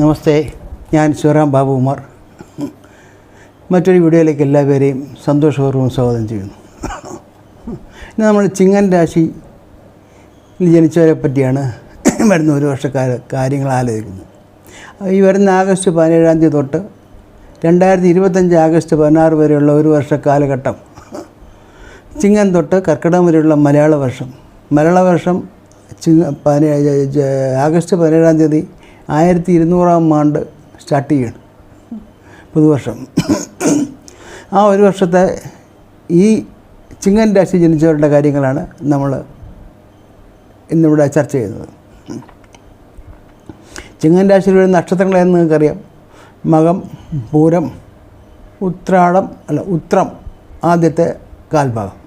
നമസ്തേ ഞാൻ ശിവറാം ബാബുകുമാർ മറ്റൊരു വീഡിയോയിലേക്ക് എല്ലാവരെയും സന്തോഷപൂർവം സ്വാഗതം ചെയ്യുന്നു. ഇന്ന് നമ്മൾ ചിങ്ങൻ രാശി ജനിച്ചവരെ പറ്റിയാണ് വരുന്ന ഒരു വർഷക്കാല കാര്യങ്ങൾ ആലോചിക്കുന്നത്. ഈ വരുന്ന ആഗസ്റ്റ് പതിനേഴാം തീയതി തൊട്ട് രണ്ടായിരത്തി ഇരുപത്തഞ്ച് ആഗസ്റ്റ് പതിനാറ് വരെയുള്ള ഒരു വർഷ കാലഘട്ടം ചിങ്ങൻ തൊട്ട് കർക്കിടകം വരെയുള്ള മലയാള വർഷം. മലയാള വർഷം ചിങ്ങ പതിനേഴ് ആഗസ്റ്റ് പതിനേഴാം തീയതി ആയിരത്തി ഇരുന്നൂറാം ആണ്ട് സ്റ്റാർട്ട് ചെയ്യണം. പുതുവർഷം. ആ ഒരു വർഷത്തെ ഈ ചിങ്ങൻ രാശി ജനിച്ചവരുടെ കാര്യങ്ങളാണ് നമ്മൾ ഇന്നിവിടെ ചർച്ച ചെയ്യുന്നത്. ചിങ്ങൻ രാശിയിൽ വരുന്ന നക്ഷത്രങ്ങളെന്ന് നിങ്ങൾക്കറിയാം? മകം പൂരം ഉത്രാടം അല്ല ഉത്രം ആദ്യത്തെ കാൽഭാഗം.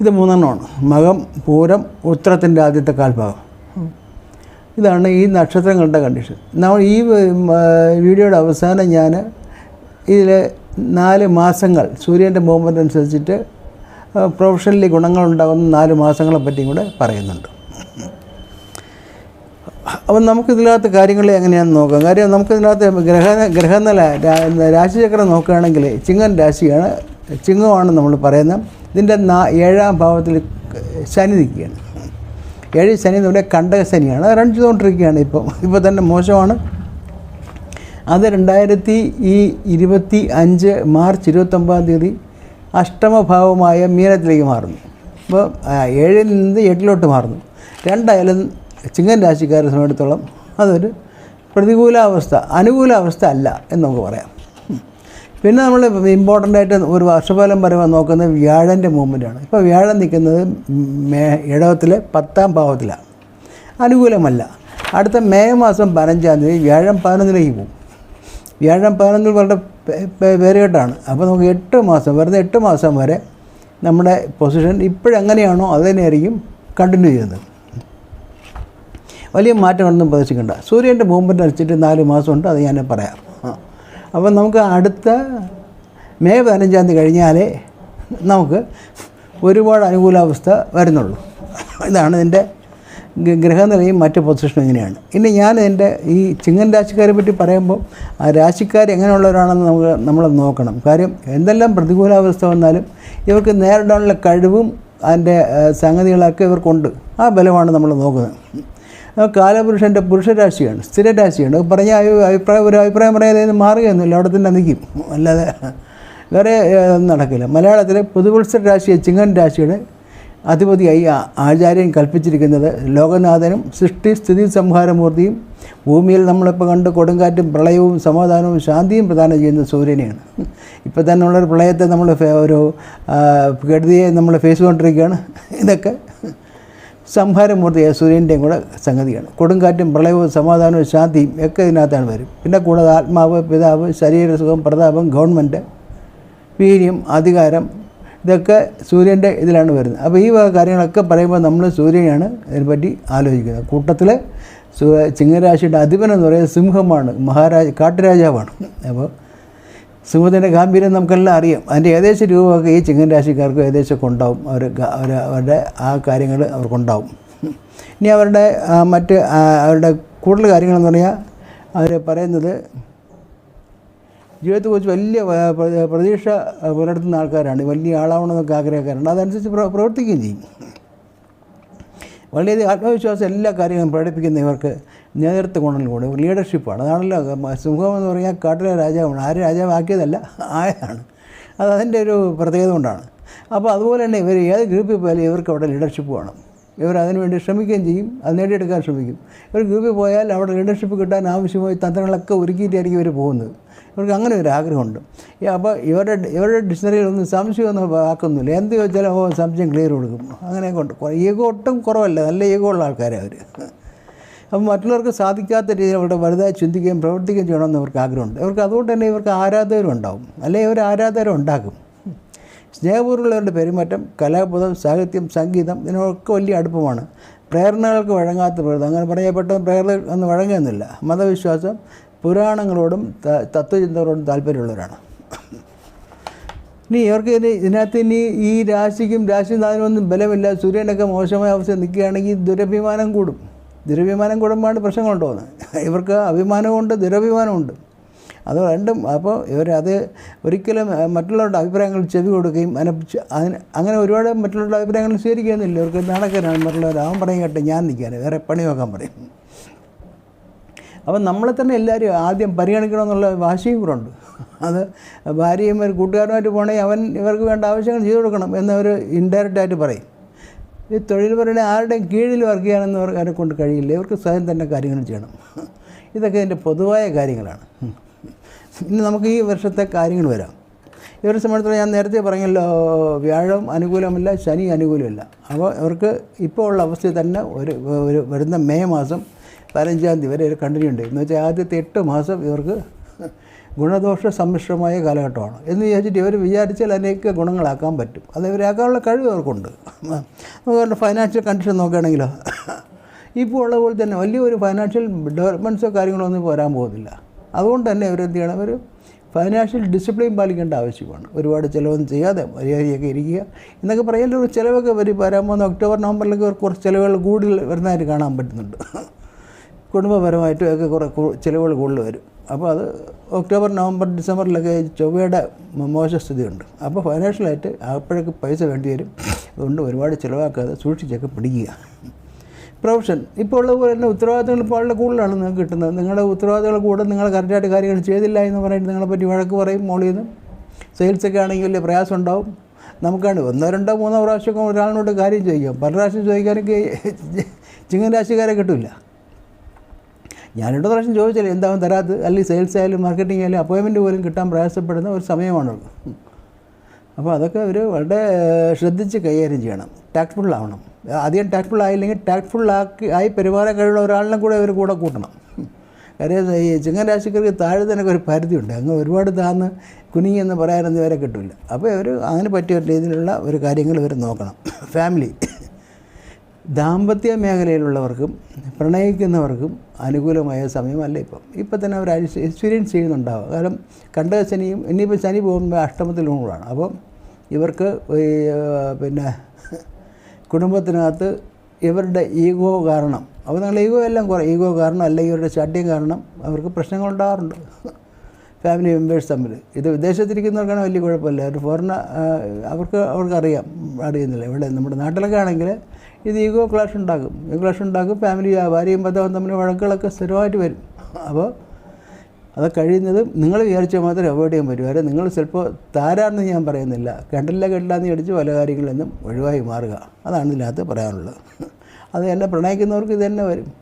ഇത് മൂന്നെണ്ണമാണ്. മകം പൂരം ഉത്രത്തിന്റെ ആദ്യത്തെ കാൽഭാഗം. ഇതാണ് ഈ നക്ഷത്രങ്ങളുടെ കണ്ടീഷൻ നമ്മൾ ഈ വീഡിയോയുടെ അവസാനം ഞാൻ ഇതിൽ നാല് മാസങ്ങൾ സൂര്യന്റെ മൂവ്മെന്റ് അനുസരിച്ചിട്ട് പ്രൊഫഷണലി ഗുണങ്ങളുണ്ടാകുന്ന നാല് മാസങ്ങളെ പറ്റിയും കൂടെ പറയുന്നുണ്ട്. അപ്പം നമുക്കിതിനകത്ത് കാര്യങ്ങൾ എങ്ങനെയാണെന്ന് നോക്കാം. കാര്യം നമുക്കിതിനകത്ത് ഗ്രഹ ഗ്രഹനില രാശിചക്രം നോക്കുകയാണെങ്കിൽ ചിങ്ങൻ രാശിയാണ് ചിങ്ങമാണ് നമ്മൾ പറയുന്നത്. ഇതിന്റെ നാ ഏഴാം ഭാവത്തിൽ ശനി നിൽക്കുകയാണ്. ഏഴ് ശനി എന്ന് പറഞ്ഞാൽ കണ്ടക ശനിയാണ്. അത് റൺ ചെയ്തുകൊണ്ടിരിക്കുകയാണ് ഇപ്പം. ഇപ്പോൾ തന്നെ മോശമാണ്. അത് രണ്ടായിരത്തി ഈ ഇരുപത്തി അഞ്ച് മാർച്ച് ഇരുപത്തൊമ്പതാം തീയതി അഷ്ടമഭാവമായ മീനത്തിലേക്ക് മാറുന്നു. അപ്പോൾ ഏഴിൽ നിന്ന് എട്ടിലോട്ട് മാറുന്നു. രണ്ടായാലും ചിങ്ങൻ രാശിക്കാരെ സംബന്ധിച്ചിടത്തോളം അതൊരു പ്രതികൂലാവസ്ഥ അനുകൂലാവസ്ഥ അല്ല എന്ന് നമുക്ക് പറയാം. പിന്നെ നമ്മൾ ഇമ്പോർട്ടന്റ് ആയിട്ട് ഒരു വർഷഫലം പറയുമ്പോൾ നോക്കുന്നത് വ്യാഴന്റെ മൂവ്മെന്റാണ് ഇപ്പോൾ വ്യാഴം നിൽക്കുന്നത് മേ ഇടവത്തിലെ പത്താം ഭാവത്തിലാണ്. അനുകൂലമല്ല. അടുത്ത മെയ് മാസം പതിനഞ്ചാം തീയതി വ്യാഴം പതിനൊന്നിലേക്ക് പോകും. വ്യാഴം പതിനൊന്നിൽ വളരെ പേരുകെട്ടാണ് അപ്പോൾ നമുക്ക് എട്ട് മാസം വരുന്ന എട്ട് മാസം വരെ നമ്മുടെ പൊസിഷൻ ഇപ്പോഴെങ്ങനെയാണോ അത് തന്നെയായിരിക്കും കണ്ടിന്യൂ ചെയ്യുന്നത്. വലിയ മാറ്റങ്ങളൊന്നും പ്രതീക്ഷിക്കേണ്ട. സൂര്യന്റെ മൂവ്മെന്റ് അനുസരിച്ചിട്ട് നാല് മാസമുണ്ട് അത് ഞാൻ പറയാം. അപ്പം നമുക്ക് അടുത്ത മെയ് പതിനഞ്ചാം തീയതി കഴിഞ്ഞാലേ നമുക്ക് ഒരുപാട് അനുകൂലാവസ്ഥ വരുന്നുള്ളൂ. ഇതാണ് ഇതിന്റെ ഗ്രഹനിലയും മറ്റ് പൊസിഷനും ഇങ്ങനെയാണ്. ഇനി ഞാൻ എന്റെ ഈ ചിങ്ങൻ രാശിക്കാരെ പറ്റി പറയുമ്പോൾ ആ രാശിക്കാർ എങ്ങനെയുള്ളവരാണെന്ന് നമുക്ക് നമ്മൾ നോക്കണം. കാര്യം എന്തെല്ലാം പ്രതികൂലാവസ്ഥ വന്നാലും ഇവർക്ക് നേരിടാനുള്ള കഴിവും അതിന്റെ സംഗതികളൊക്കെ ഇവർക്കുണ്ട്. ആ ബലമാണ് നമ്മൾ നോക്കുന്നത്. കാലപുരുഷന്റെ പുരുഷരാശിയാണ് സ്ഥിരരാശിയാണ്. പറഞ്ഞ അഭി- അഭിപ്രായം ഒരു അഭിപ്രായം പറയാതെ മാറുകയൊന്നുമില്ല. അവിടെ തന്നെ നിൽക്കും. അല്ലാതെ വേറെ നടക്കില്ല. മലയാളത്തിലെ പുതുവത്സര രാശിയെ ചിങ്ങൻ രാശിയുടെ അധിപതിയായി ആചാര്യൻ കൽപ്പിച്ചിരിക്കുന്നത് ലോകനാഥനും സൃഷ്ടി സ്ഥിതി സംഹാരമൂർത്തിയും ഭൂമിയിൽ നമ്മളിപ്പോൾ കണ്ട് കൊടുങ്കാറ്റും പ്രളയവും സമാധാനവും ശാന്തിയും പ്രദാനം ചെയ്യുന്ന സൂര്യനെയാണ്. ഇപ്പോൾ തന്നെ ഉള്ളൊരു പ്രളയത്തെ നമ്മൾ ഒരു കെടുതിയെ നമ്മൾ ഫേസ് കൊണ്ടിരിക്കുകയാണ്. ഇതൊക്കെ സംഹാരമൂർത്തിയായ സൂര്യന്റെയും കൂടെ സംഗതിയാണ്. കൊടുങ്കാറ്റും പ്രളയവും സമാധാനവും ശാന്തിയും ഒക്കെ ഇതിനകത്താണ് വരും. പിന്നെ കൂടാതെ ആത്മാവ് പിതാവ് ശരീരസുഖം പ്രതാപം ഗവൺമെന്റ് വീര്യം അധികാരം ഇതൊക്കെ സൂര്യന്റെ ഇതിലാണ് വരുന്നത്. അപ്പോൾ ഈ വക കാര്യങ്ങളൊക്കെ പറയുമ്പോൾ നമ്മൾ സൂര്യനെയാണ് ഇതിനെപ്പറ്റി ആലോചിക്കുന്നത്. കൂട്ടത്തിൽ ചിങ്ങരാശിയുടെ അധിപനെന്ന് പറയുന്നത് സിംഹമാണ്. മഹാരാജ കാട്ടുരാജാവാണ്. അപ്പോൾ സിംഹത്തിന്റെ ഗാംഭീര്യം നമുക്കെല്ലാം അറിയാം. അതിന്റെ ഏകദേശം രൂപമൊക്കെ ഈ ചിങ്ങൻ രാശിക്കാർക്ക് ഏകദേശമൊക്കെ ഉണ്ടാവും. അവർ അവരുടെ ആ കാര്യങ്ങൾ അവർക്കുണ്ടാവും. ഇനി അവരുടെ മറ്റ് അവരുടെ കൂടുതൽ കാര്യങ്ങളെന്ന് പറഞ്ഞാൽ അവർ പറയുന്നത് ജീവിതത്തെ കുറിച്ച് വലിയ പ്രതീക്ഷ പുലർത്തുന്ന ആൾക്കാരാണ്. വലിയ ആളാവണമെന്നൊക്കെ ആഗ്രഹക്കാരുണ്ട്. അതനുസരിച്ച് പ്ര- പ്രവർത്തിക്കുകയും ചെയ്യും. വളരെയധികം ആത്മവിശ്വാസം എല്ലാ കാര്യങ്ങളും പ്രകടിപ്പിക്കുന്ന ഇവർക്ക് നേതൃത്വ ഗുണങ്ങളിലൂടെ ലീഡർഷിപ്പാണ് അതാണല്ലോ സിംഹം എന്ന് പറഞ്ഞാൽ കാട്ടിലെ രാജാവാണ്. ആരും രാജാവാക്കിയതല്ല ആയതാണ് അത് അതിന്റെ ഒരു പ്രത്യേകത കൊണ്ടാണ്. അപ്പോൾ അതുപോലെ തന്നെ ഇവർ ഏത് ഗ്രൂപ്പിൽ പോയാലും ഇവർക്ക് അവിടെ ലീഡർഷിപ്പ് വേണം. ഇവർ അതിനുവേണ്ടി ശ്രമിക്കുകയും ചെയ്യും അത് നേടിയെടുക്കാൻ ശ്രമിക്കും. ഇവർ ഗ്രൂപ്പിൽ പോയാൽ അവിടെ ലീഡർഷിപ്പ് കിട്ടാൻ ആവശ്യമായ തന്ത്രങ്ങളൊക്കെ ഒരുക്കിയിട്ടായിരിക്കും ഇവർ പോകുന്നത്. ഇവർക്ക് അങ്ങനെ ഒരു ആഗ്രഹമുണ്ട്. അപ്പോൾ ഇവരുടെ ഇവരുടെ ഡിക്ഷണറിയിൽ ഒന്നും സംശയമൊന്നും ആക്കുന്നില്ല. എന്ത് ചോദിച്ചാലും ഓ സംശയം ക്ലിയർ കൊടുക്കും. അങ്ങനെ കൊണ്ട് ഈഗോ ഒട്ടും കുറവല്ല. നല്ല ഈഗോ ഉള്ള ആൾക്കാരാണ് അവർ അപ്പം മറ്റുള്ളവർക്ക് സാധിക്കാത്ത രീതിയിൽ അവരുടെ വലുതായി ചിന്തിക്കുകയും പ്രവർത്തിക്കുകയും ചെയ്യണമെന്ന് ഇവർക്ക് ആഗ്രഹമുണ്ട്. അവർക്ക് അതുകൊണ്ട് തന്നെ ഇവർക്ക് ആരാധകരും ഉണ്ടാകും അല്ലെങ്കിൽ ഇവർ ആരാധകരും ഉണ്ടാകും സ്നേഹപൂർവമുള്ളവരുടെ പെരുമാറ്റം കലാബോധം സാഹിത്യം സംഗീതം ഇതിനൊക്കെ വലിയ അടുപ്പമാണ്. പ്രേരണകൾക്ക് വഴങ്ങാത്ത പ്രകൃതം. അങ്ങനെ പറയപ്പെട്ട പ്രേരണ ഒന്നും വഴങ്ങുന്നില്ല. മതവിശ്വാസം പുരാണങ്ങളോടും തത്വചിന്തകളോടും താല്പര്യമുള്ളവരാണ്. ഇനി ഇവർക്ക് ഇനി ഇതിനകത്ത് ഇനി ഈ രാശിക്കും രാശിനാഥനൊന്നും ബലമില്ല. സൂര്യനൊക്കെ മോശമായ അവസ്ഥ നിൽക്കുകയാണെങ്കിൽ ദുരഭിമാനം കൂടും. ദുരഭിമാനം കൂടുമ്പോഴാണ് പ്രശ്നങ്ങളുണ്ടോന്ന് ഇവർക്ക് അഭിമാനമുണ്ട് ദുരഭിമാനമുണ്ട്. അത് രണ്ടും അപ്പോൾ ഇവർ അത് ഒരിക്കലും മറ്റുള്ളവരുടെ അഭിപ്രായങ്ങൾ ചെവി കൊടുക്കുകയും അതിനെ അങ്ങനെ ഒരുപാട് മറ്റുള്ളവരുടെ അഭിപ്രായങ്ങൾ സ്വീകരിക്കുന്നില്ല ഇവർക്ക് നാണക്കേടാണ്. മറ്റുള്ളവർ അവൻ പറയും കേട്ടെ ഞാൻ നിൽക്കാൻ വേറെ പണി നോക്കാൻ പറയും. അപ്പം നമ്മളെ തന്നെ എല്ലാവരും ആദ്യം പരിഗണിക്കണമെന്നുള്ള വാശിയും കൂടെ ഉണ്ട്. അത് ഭാര്യയും ഒരു കൂട്ടുകാരുമായിട്ട് പോകണമെങ്കിൽ അവൻ ഇവർക്ക് വേണ്ട ആവശ്യങ്ങൾ ചെയ്തു കൊടുക്കണം എന്നവർ ഇൻഡയറക്റ്റായിട്ട് പറയും. ഈ തൊഴിൽ പറയുന്നത് ആരുടെയും കീഴിൽ വർക്ക് ചെയ്യാനെന്ന് അവരെ കൊണ്ട് കഴിയില്ല. ഇവർക്ക് സ്വയം തന്നെ കാര്യങ്ങൾ ചെയ്യണം. ഇതൊക്കെ ഇതിന്റെ പൊതുവായ കാര്യങ്ങളാണ്. ഇനി നമുക്ക് ഈ വർഷത്തെ കാര്യങ്ങൾ വരാം. ഇവരെ സംബന്ധിച്ചിടത്തോളം ഞാൻ നേരത്തെ പറഞ്ഞല്ലോ വ്യാഴം അനുകൂലമല്ല ശനി അനുകൂലമല്ല. അപ്പോൾ ഇവർക്ക് ഇപ്പോൾ ഉള്ള അവസ്ഥയിൽ തന്നെ ഒരു ഒരു വരുന്ന മെയ് മാസം പതിനഞ്ചാം തീയതി വരെ ഒരു കണ്ടിന്യൂ ഉണ്ട്. എന്ന് വെച്ചാൽ ആദ്യത്തെ എട്ട് മാസം ഇവർക്ക് ഗുണദോഷ സമ്മിശ്രമായ കാലഘട്ടമാണ്. എന്ന് വിചാരിച്ചിട്ട് ഇവർ വിചാരിച്ചാൽ അതിനെയൊക്കെ ഗുണങ്ങളാക്കാൻ പറ്റും. അത് ഇവരാക്കാനുള്ള കഴിവ് അവർക്കുണ്ട്. നമുക്ക് ഫൈനാൻഷ്യൽ കണ്ടീഷൻ നോക്കുകയാണെങ്കിലോ ഇപ്പോൾ ഉള്ള പോലെ തന്നെ വലിയൊരു ഫൈനാൻഷ്യൽ ഡെവലപ്മെന്റ്സോ കാര്യങ്ങളോ ഒന്നും വരാൻ പോകുന്നില്ല അതുകൊണ്ട് തന്നെ ഇവരെന്ത് ചെയ്യണം? അവർ ഫൈനാൻഷ്യൽ ഡിസിപ്ലിൻ പാലിക്കേണ്ട ആവശ്യമാണ്. ഒരുപാട് ചിലവൊന്നും ചെയ്യാതെ മര്യാദയൊക്കെ ഇരിക്കുക. എന്നൊക്കെ പറയാൻ ഒരു ചിലവൊക്കെ വരും വരാൻ പോകുന്ന ഒക്ടോബർ നവംബറിലൊക്കെ കുറച്ച് ചിലവുകൾ കൂടുതൽ വരുന്നതായിട്ട് കാണാൻ പറ്റുന്നുണ്ട്. കുടുംബപരമായിട്ടും ഒക്കെ കുറേ ചിലവുകൾ കൂടുതൽ വരും. അപ്പോൾ അത് ഒക്ടോബർ നവംബർ ഡിസംബറിലൊക്കെ ചൊവ്വയുടെ മോശസ്ഥിതിയുണ്ട് അപ്പോൾ ഫൈനാൻഷ്യലായിട്ട് അപ്പോഴൊക്കെ പൈസ വേണ്ടി വരും. അതുകൊണ്ട് ഒരുപാട് ചിലവാക്കാതെ സൂക്ഷിച്ചൊക്കെ പിടിക്കുക. പ്രൊഫഷൻ ഇപ്പോൾ ഉള്ള തന്നെ ഉത്തരവാദിത്തങ്ങൾ ഇപ്പോൾ വളരെ കൂടുതലാണ് നിങ്ങൾക്ക് കിട്ടുന്നത്. നിങ്ങളുടെ ഉത്തരവാദിത്തങ്ങൾ കൂടെ നിങ്ങൾ കറക്റ്റായിട്ട് കാര്യങ്ങൾ ചെയ്തില്ല എന്ന് പറഞ്ഞിട്ട് നിങ്ങളെ പറ്റി വഴക്ക് പറയും മോളിൽ നിന്ന്. സെയിൽസൊക്കെ ആണെങ്കിൽ വലിയ പ്രയാസം ഉണ്ടാവും. നമുക്കാണ് ഒന്നോ രണ്ടോ മൂന്നോ പ്രാവശ്യമൊക്കെ ഒരാളിനോട് കാര്യം ചോദിക്കാം. പല പ്രാവശ്യം ചോദിക്കാനൊക്കെ ചിങ്ങൻ രാശിക്കാരെ കിട്ടില്ല ഞാൻ രണ്ടു പ്രാവശ്യം ചോദിച്ചില്ല എന്താവും തരാത്ത അല്ലെങ്കിൽ സെയിൽസ് ആയാലും മാർക്കറ്റിംഗ് ആയാലും അപ്പോയിൻമെന്റ് പോലും കിട്ടാൻ പ്രയാസപ്പെടുന്ന ഒരു സമയമാണുള്ളത്. അപ്പോൾ അതൊക്കെ അവർ വളരെ ശ്രദ്ധിച്ച് കൈകാര്യം ചെയ്യണം. ടാക്ട്ഫുൾ ആവണം. അധികം ടാക്ട്ഫുൾ ആയില്ലെങ്കിൽ ടാക്ട്ഫുൾ ആക്കി ആയി പെരുമാറാൻ കഴിവുള്ള ഒരാളിനെ കൂടെ അവർ കൂടെ കൂട്ടണം. കാര്യം ഈ ചിങ്ങൻ രാശിക്കാർക്ക് താഴെ തന്നെ ഒരു പരിധിയുണ്ട്. അങ്ങ് ഒരുപാട് താന്ന് കുനിങ്ങി എന്ന് പറയാനൊന്നും ഇവരെ കിട്ടില്ല അപ്പോൾ ഇവർ അതിന് പറ്റിയ രീതിയിലുള്ള ഒരു കാര്യങ്ങൾ ഇവർ നോക്കണം. ഫാമിലി ദാമ്പത്യ മേഖലയിലുള്ളവർക്കും പ്രണയിക്കുന്നവർക്കും അനുകൂലമായ സമയമല്ല ഇപ്പം. ഇപ്പം തന്നെ അവർ എക്സ്പീരിയൻസ് ചെയ്യുന്നുണ്ടാവുക കാരണം കണ്ട ശനിയും ഇനിയിപ്പോൾ ശനി പോകുമ്പോൾ അഷ്ടമത്തിലും കൂടാണ് അപ്പം ഇവർക്ക് പിന്നെ കുടുംബത്തിനകത്ത് ഇവരുടെ ഈഗോ കാരണം അപ്പോൾ നിങ്ങൾ ഈഗോ എല്ലാം കുറേ ഈഗോ കാരണം അല്ലെങ്കിൽ ഇവരുടെ ഷഡ്യം കാരണം അവർക്ക് പ്രശ്നങ്ങളുണ്ടാകാറുണ്ട് ഫാമിലി മെമ്പേഴ്സ് തമ്മിൽ ഇത് വിദേശത്തിരിക്കുന്നവർക്കാണ് വലിയ കുഴപ്പമില്ല. ഒരു ഫോറിന അവർക്ക് അവർക്കറിയാം അറിയുന്നില്ല ഇവിടെ നമ്മുടെ നാട്ടിലൊക്കെ ആണെങ്കിൽ ഇത് ഈഗോ ക്ലാഷ് ഉണ്ടാക്കും. ഈഗോ ക്ലാഷ് ഉണ്ടാക്കും ഫാമിലി ഭാര്യയും ഭർത്താവും തമ്മിൽ വഴക്കുകളൊക്കെ സ്ഥിരമായിട്ട് വരും. അപ്പോൾ അത് കഴിയുന്നത് നിങ്ങൾ വിചാരിച്ചാൽ മാത്രം അവോയ്ഡ് ചെയ്യാൻ പറ്റൂ. വരെ നിങ്ങൾ ചിലപ്പോൾ താരാണെന്ന് ഞാൻ പറയുന്നില്ല. കണ്ടില്ല കണ്ടില്ലാന്ന് അടിച്ച് പല കാര്യങ്ങളിൽ നിന്നും ഒഴിവായി മാറുക. അതാണ് ഇതിനകത്ത് പറയാനുള്ളത്. അത് എന്നെ പ്രണയിക്കുന്നവർക്ക് ഇത് തന്നെ വരും.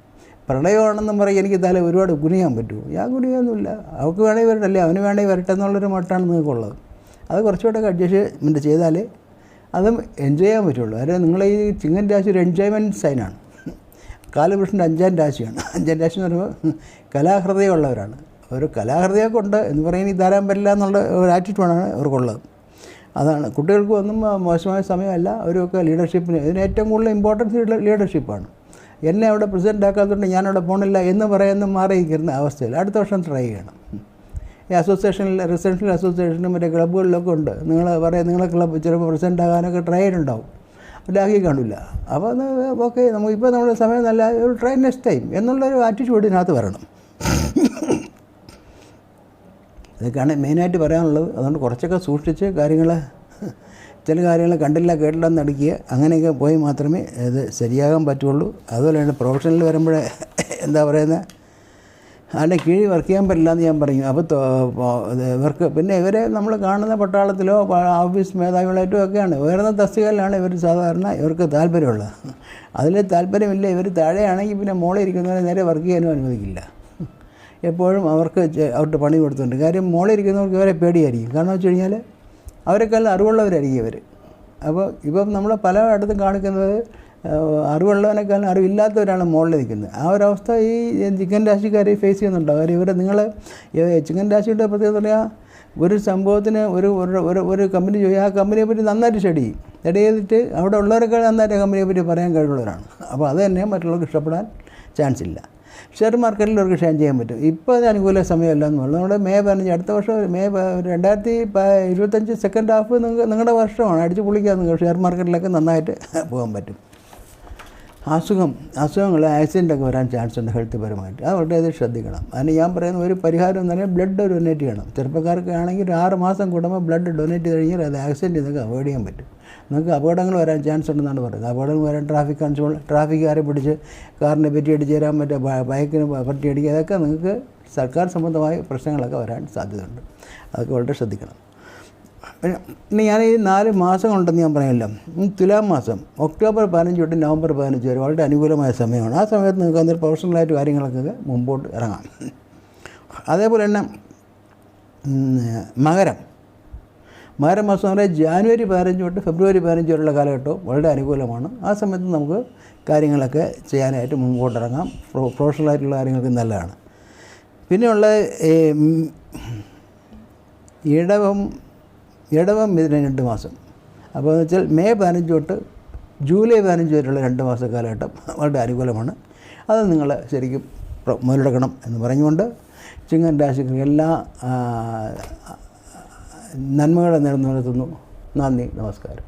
പ്രണയമാണെന്നും പറയും എനിക്ക് തല ഒരുപാട് ഗുണിയാൻ പറ്റുമോ? ഞാൻ ഗുണിയൊന്നുമില്ല. അവൾക്ക് വേണമെങ്കിൽ വരട്ടെ അല്ലേ? അവന് വേണമെങ്കിൽ വരട്ടെ എന്നുള്ളൊരു മട്ടാണ് നിങ്ങൾക്കുള്ളത്. അത് കുറച്ചുകൂടെ അഡ്ജസ്റ്റ്മെന്റ് ചെയ്താലേ അതും എൻജോയ് ചെയ്യാൻ പറ്റുള്ളൂ. അതായത് നിങ്ങൾ ഈ ചിങ്ങൻ രാശി ഒരു എൻജോയ്മെന്റ് സൈനാണ് കാലകൃഷ്ണന്റെ അഞ്ചാം രാശിയാണ്. അഞ്ചാം രാശി എന്ന് പറയുമ്പോൾ കലാഹൃദയമുള്ളവരാണ്. ഒരു കലാഹൃദയമൊക്കെ ഉണ്ട് എന്ന് പറയുന്നത് ഈ തരാൻ പറ്റില്ല എന്നുള്ള ഒരു ആറ്റിറ്റ്യൂഡാണ് അവർക്കുള്ളത്. അതാണ്. കുട്ടികൾക്ക് ഒന്നും മോശമായ സമയമല്ല. അവരൊക്കെ ലീഡർഷിപ്പിന് ഇതിന് ഏറ്റവും കൂടുതൽ ഇമ്പോർട്ടൻസ് ലീഡർഷിപ്പാണ് എന്നെ അവിടെ പ്രസിഡന്റ് ആക്കാത്തതുകൊണ്ട് ഞാനവിടെ പോകണില്ല എന്ന് പറയുന്ന മാറിയിരിക്കുന്ന അവസ്ഥയിൽ അടുത്ത വർഷം ട്രൈ ചെയ്യണം. ഈ അസോസിയേഷനിൽ റെസിഡൻഷ്യൽ അസോസിയേഷനും മറ്റേ ക്ലബ്ബുകളിലൊക്കെ ഉണ്ട്. നിങ്ങൾ പറയാം നിങ്ങളെ ക്ലബ്ബ് ചിലപ്പോൾ പ്രസിഡന്റ് ആകാനൊക്കെ ട്രെയിൻ ഉണ്ടാവും ലാക്കി കാണില്ല. അപ്പോൾ അത് ഓക്കെ നമുക്കിപ്പോൾ നമ്മുടെ സമയം നല്ല ഒരു ട്രെയിൻ നെക്സ്റ്റ് ടൈം എന്നുള്ളൊരു ആറ്റിറ്റ്യൂഡ് ഇതിനകത്ത് വരണം. ഇതൊക്കെയാണ് മെയിനായിട്ട് പറയാനുള്ളത്. അതുകൊണ്ട് കുറച്ചൊക്കെ സൂക്ഷിച്ച് കാര്യങ്ങൾ ചില കാര്യങ്ങൾ കണ്ടില്ല കേട്ടില്ല എന്ന് അടിക്കുക അങ്ങനെയൊക്കെ പോയി മാത്രമേ ഇത് ശരിയാകാൻ പറ്റുള്ളൂ. അതുപോലെ തന്നെ പ്രൊഫഷണലിൽ വരുമ്പോഴേ എന്താ പറയുന്നത് അതിന്റെ കീഴിൽ വർക്ക് ചെയ്യാൻ പറ്റില്ല എന്ന് ഞാൻ പറയും. അപ്പോൾ ഇവർക്ക് പിന്നെ ഇവരെ നമ്മൾ കാണുന്ന പട്ടാളത്തിലോ ഓഫീസ് മേധാവികളായിട്ടും ഒക്കെയാണ്. ഉയർന്ന തസ്തികയിലാണ് ഇവർ സാധാരണ ഇവർക്ക് താല്പര്യമുള്ളത്. അതിൽ താല്പര്യമില്ല. ഇവർ താഴെയാണെങ്കിൽ പിന്നെ മോളെ ഇരിക്കുന്നവരെ നേരെ വർക്ക് ചെയ്യാനും അനുവദിക്കില്ല. എപ്പോഴും അവർക്ക് അവരുടെ പണി കൊടുത്തുണ്ട്. കാര്യം മോളെ ഇരിക്കുന്നവർക്ക് ഇവരെ പേടിയായിരിക്കും. കാരണം വെച്ച് കഴിഞ്ഞാൽ അവരെക്കാളും അറിവുള്ളവരായിരിക്കും ഇവർ അപ്പോൾ ഇപ്പം നമ്മൾ പല ഇടത്തും കാണിക്കുന്നത് ഏഹ്, അറിവുള്ളവനേക്കാളും അറിവില്ലാത്തവരാണ് മുകളിൽ നിൽക്കുന്നത്. ആ ഒരു അവസ്ഥ ഈ ചിക്കൻ രാശിക്കാർ ഫേസ് ചെയ്യുന്നുണ്ടോ. അവർ ഇവരെ നിങ്ങൾ ചിക്കൻ രാശിയുടെ പ്രത്യേകത പറയാ ഒരു സംഭവത്തിന് ഒരു ഒരു- ഒരു കമ്പനി ചോദിച്ചു ആ കമ്പനിയെ പറ്റി നന്നായിട്ട് സ്റ്റഡി ചെയ്യും. സ്റ്റഡി ചെയ്തിട്ട് അവിടെ ഉള്ളവരെക്കാൾ നന്നായിട്ട് കമ്പനിയെ പറ്റി പറയാൻ കഴിവുള്ളവരാണ്. അപ്പോൾ അത് തന്നെ മറ്റുള്ളവർക്ക് ഇഷ്ടപ്പെടാൻ ചാൻസ് ഇല്ല. ഷെയർ മാർക്കറ്റിൽ അവർക്ക് ഷെയർ ചെയ്യാൻ പറ്റും. ഇപ്പോൾ അത് അനുകൂല സമയമല്ല എന്നുള്ളത് നമ്മുടെ മേ പതിനഞ്ച് അടുത്ത വർഷം മേ രണ്ടായിരത്തി ഇരുപത്തഞ്ച് സെക്കൻഡ് ഹാഫ് നിങ്ങൾക്ക് നിങ്ങളുടെ വർഷമാണ്. അടിച്ച് പൊളിക്കാൻ നിങ്ങൾക്ക് ഷെയർ മാർക്കറ്റിലൊക്കെ നന്നായിട്ട് പോകാൻ പറ്റും. അസുഖം അസുഖങ്ങൾ ആക്സിഡന്റ് ഒക്കെ വരാൻ ചാൻസ് ഉണ്ട് ഹെൽത്ത് പരമായിട്ട്. അത് ശ്രദ്ധിക്കണം. അതിന് ഞാൻ പറയുന്ന ഒരു പരിഹാരം എന്ന് പറഞ്ഞാൽ ബ്ലഡ് ഡൊനേറ്റ് ചെയ്യണം. ചെറുപ്പക്കാർക്ക് ആണെങ്കിൽ ഒരു ആറ് മാസം കൂടുമ്പോൾ ബ്ലഡ് ഡൊനേറ്റ് കഴിഞ്ഞാൽ അത് ആക്സിഡന്റ് ഇതൊക്കെ അവോയ്ഡ് ചെയ്യാൻ പറ്റും. നിങ്ങൾക്ക് അപകടങ്ങൾ വരാൻ ചാൻസ് ഉണ്ടെന്നാണ് പറയുന്നത്. അപകടങ്ങൾ വരാൻ ട്രാഫിക് കൺട്രോൾ ട്രാഫിക്കാരെ പിടിച്ച് കാറിനെ പറ്റി അടിച്ച് തരാൻ മറ്റേ ബ- ബൈക്കിന് പറ്റി അടിക്കുക അതൊക്കെ നിങ്ങൾക്ക് സർക്കാർ സംബന്ധമായ പ്രശ്നങ്ങളൊക്കെ വരാൻ സാധ്യതയുണ്ട്. അതൊക്കെ വളരെ ശ്രദ്ധിക്കണം. പിന്നെ ഞാൻ ഈ നാല് മാസം ഉണ്ടെന്ന് ഞാൻ പറയില്ല. തുലാം മാസം. ഒക്ടോബർ പതിനഞ്ച് തൊട്ട് നവംബർ പതിനഞ്ച് വരെ വളരെ അനുകൂലമായ സമയമാണ്. ആ സമയത്ത് നിങ്ങൾക്ക് അന്നേരം പ്രൊഫഷണലായിട്ട് കാര്യങ്ങളൊക്കെ മുമ്പോട്ട് ഇറങ്ങാം. അതേപോലെ തന്നെ മകരം. മകരം മാസം പറഞ്ഞാൽ ജാനുവരി പതിനഞ്ച് തൊട്ട് ഫെബ്രുവരി പതിനഞ്ച് വരെയുള്ള കാലഘട്ടവും വളരെ അനുകൂലമാണ്. ആ സമയത്ത് നമുക്ക് കാര്യങ്ങളൊക്കെ ചെയ്യാനായിട്ട് മുമ്പോട്ടിറങ്ങാം പ്രൊ പ്രൊഫഷണലായിട്ടുള്ള കാര്യങ്ങൾക്ക് നല്ലതാണ്. പിന്നെയുള്ള ഇടവം ഇടവം ഇതിന് രണ്ട് മാസം. അപ്പോൾ എന്ന് വെച്ചാൽ മെയ് പതിനഞ്ച് തൊട്ട് ജൂലൈ പതിനഞ്ച് വരെയുള്ള രണ്ട് മാസ കാലഘട്ടം വളരെ അനുകൂലമാണ്. അത് നിങ്ങൾ ശരിക്കും മുരടക്കണം എന്ന് പറഞ്ഞുകൊണ്ട് ചിങ്ങൻ രാശിക്ക് എല്ലാ നന്മകളെ നേർന്നു നടത്തുന്നു നന്ദി നമസ്കാരം.